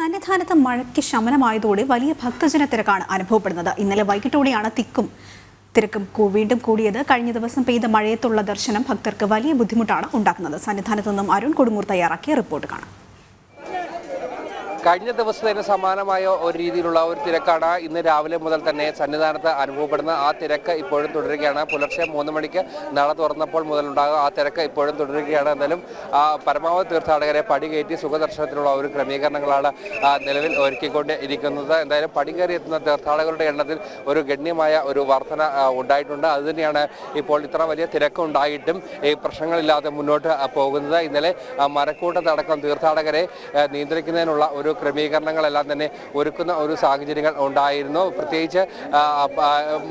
സന്നിധാനത്ത് മഴയ്ക്ക് ശമനമായതോടെ വലിയ ഭക്തജന തിരക്കാണ് അനുഭവപ്പെടുന്നത്. ഇന്നലെ വൈകിട്ടോടെയാണ് തിക്കും തിരക്കും വീണ്ടും കൂടിയത്. കഴിഞ്ഞ ദിവസം പെയ്ത മഴയത്തുള്ള ദർശനം ഭക്തർക്ക് വലിയ ബുദ്ധിമുട്ടാണ് ഉണ്ടാക്കുന്നത്. സന്നിധാനത്ത് നിന്നും അരുൺ കൊടുങ്ങൂർ തയ്യാറാക്കിയ റിപ്പോർട്ട് കാണാം. കഴിഞ്ഞ ദിവസത്തിന് സമാനമായ ഒരു രീതിയിലുള്ള ഒരു തിരക്കാണ്. ഇന്ന് രാവിലെ മുതൽ തന്നെ സന്നിധാനത്ത് അനുഭവപ്പെടുന്ന ആ തിരക്ക് ഇപ്പോഴും തുടരുകയാണ്. പുലർച്ചെ മൂന്ന് മണിക്ക് നട തുറന്നപ്പോൾ മുതലുണ്ടാകും ആ തിരക്ക് ഇപ്പോഴും തുടരുകയാണ്. എന്നാലും ആ, പരമാവധി തീർത്ഥാടകരെ പടി കയറ്റി സുഖദർശനത്തിനുള്ള ഒരു ക്രമീകരണങ്ങളാണ് നിലവിൽ ഒരുക്കിക്കൊണ്ട് ഇരിക്കുന്നത് എന്തായാലും പടി കയറി എത്തുന്ന തീർത്ഥാടകരുടെ എണ്ണത്തിൽ ഒരു ഗണ്യമായ ഒരു വർധന ഉണ്ടായിട്ടുണ്ട്. അതുതന്നെയാണ് ഇപ്പോൾ ഇത്ര വലിയ തിരക്കുണ്ടായിട്ടും ഈ പ്രശ്നങ്ങളില്ലാതെ മുന്നോട്ട് പോകുന്നത്. ഇന്നലെ മരക്കൂട്ടത്തടക്കം തീർത്ഥാടകരെ നിയന്ത്രിക്കുന്നതിനുള്ള ഒരു ക്രമീകരണങ്ങളെല്ലാം തന്നെ ഒരുക്കുന്ന ഒരു സാഹചര്യങ്ങൾ ഉണ്ടായിരുന്നു. പ്രത്യേകിച്ച്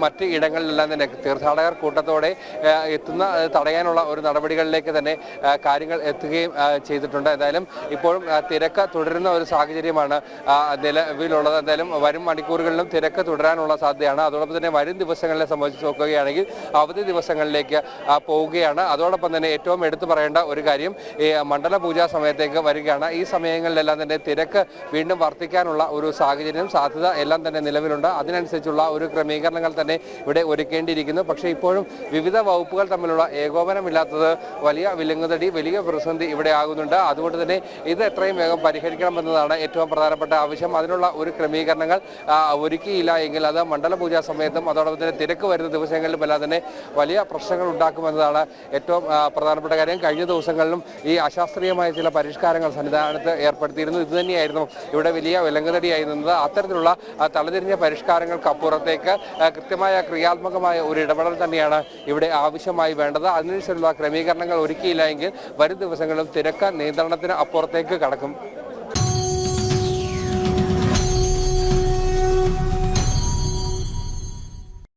മറ്റ് ഇടങ്ങളിലെല്ലാം തന്നെ തീർത്ഥാടകർ കൂട്ടത്തോടെ എത്തുന്ന തടയാനുള്ള ഒരു നടപടികളിലേക്ക് തന്നെ കാര്യങ്ങൾ എത്തുകയും ചെയ്തിട്ടുണ്ട്. എന്തായാലും ഇപ്പോഴും തിരക്ക് തുടരുന്ന ഒരു സാഹചര്യമാണ് നിലവിലുള്ളത്. എന്തായാലും വരും മണിക്കൂറുകളിലും തിരക്ക് തുടരാനുള്ള സാധ്യതയാണ്. അതോടൊപ്പം തന്നെ വരും ദിവസങ്ങളെ സംബന്ധിച്ച് നോക്കുകയാണെങ്കിൽ അവധി ദിവസങ്ങളിലേക്ക് പോവുകയാണ്. അതോടൊപ്പം തന്നെ ഏറ്റവും എടുത്തു പറയേണ്ട ഒരു കാര്യം ഈ മണ്ഡല പൂജാ സമയത്തേക്ക് വരികയാണ്. ഈ സമയങ്ങളിലെല്ലാം തന്നെ തിരക്ക് വീണ്ടും വർദ്ധിക്കാനുള്ള ഒരു സാഹചര്യം സാധ്യത എല്ലാം തന്നെ നിലവിലുണ്ട്. അതിനനുസരിച്ചുള്ള ഒരു ക്രമീകരണങ്ങൾ തന്നെ ഇവിടെ ഒരുക്കേണ്ടിയിരിക്കുന്നു. പക്ഷേ ഇപ്പോഴും വിവിധ വകുപ്പുകൾ തമ്മിലുള്ള ഏകോപനമില്ലാത്തത് വലിയ വിലങ്ങുതടി വലിയ പ്രതിസന്ധി ഇവിടെ ആകുന്നുണ്ട്. അതുകൊണ്ട് തന്നെ ഇത് എത്രയും വേഗം പരിഹരിക്കണമെന്നതാണ് ഏറ്റവും പ്രധാനപ്പെട്ട ആവശ്യം. അതിനുള്ള ഒരു ക്രമീകരണങ്ങൾ ഒരുക്കിയില്ല എങ്കിൽ അത് മണ്ഡല പൂജാ സമയത്തും അതോടൊപ്പം തന്നെ തിരക്ക് വരുന്ന ദിവസങ്ങളിലും എല്ലാം തന്നെ വലിയ പ്രശ്നങ്ങൾ ഉണ്ടാക്കുമെന്നതാണ് ഏറ്റവും പ്രധാനപ്പെട്ട കാര്യം. കഴിഞ്ഞ ദിവസങ്ങളിലും ഈ അശാസ്ത്രീയമായ ചില പരിഷ്കാരങ്ങൾ സന്നിധാനത്ത് ഏർപ്പെടുത്തിയിരുന്നു. ഇത് തന്നെയായിരുന്നു ഇവിടെ വലിയ വിലങ്ങുതടിയായി നിന്നത്. അത്തരത്തിലുള്ള തലതിരിഞ്ഞ പരിഷ്കാരങ്ങൾക്ക് അപ്പുറത്തേക്ക് ആ, കൃത്യമായ ക്രിയാത്മകമായ ഒരു ഇടപെടൽ തന്നെയാണ് ഇവിടെ ആവശ്യമായി വേണ്ടത്. അതിനനുസരിച്ചുള്ള ക്രമീകരണങ്ങൾ ഒരുക്കിയില്ല എങ്കിൽ വരും ദിവസങ്ങളിലും തിരക്ക് നിയന്ത്രണത്തിന് അപ്പുറത്തേക്ക് കടക്കും.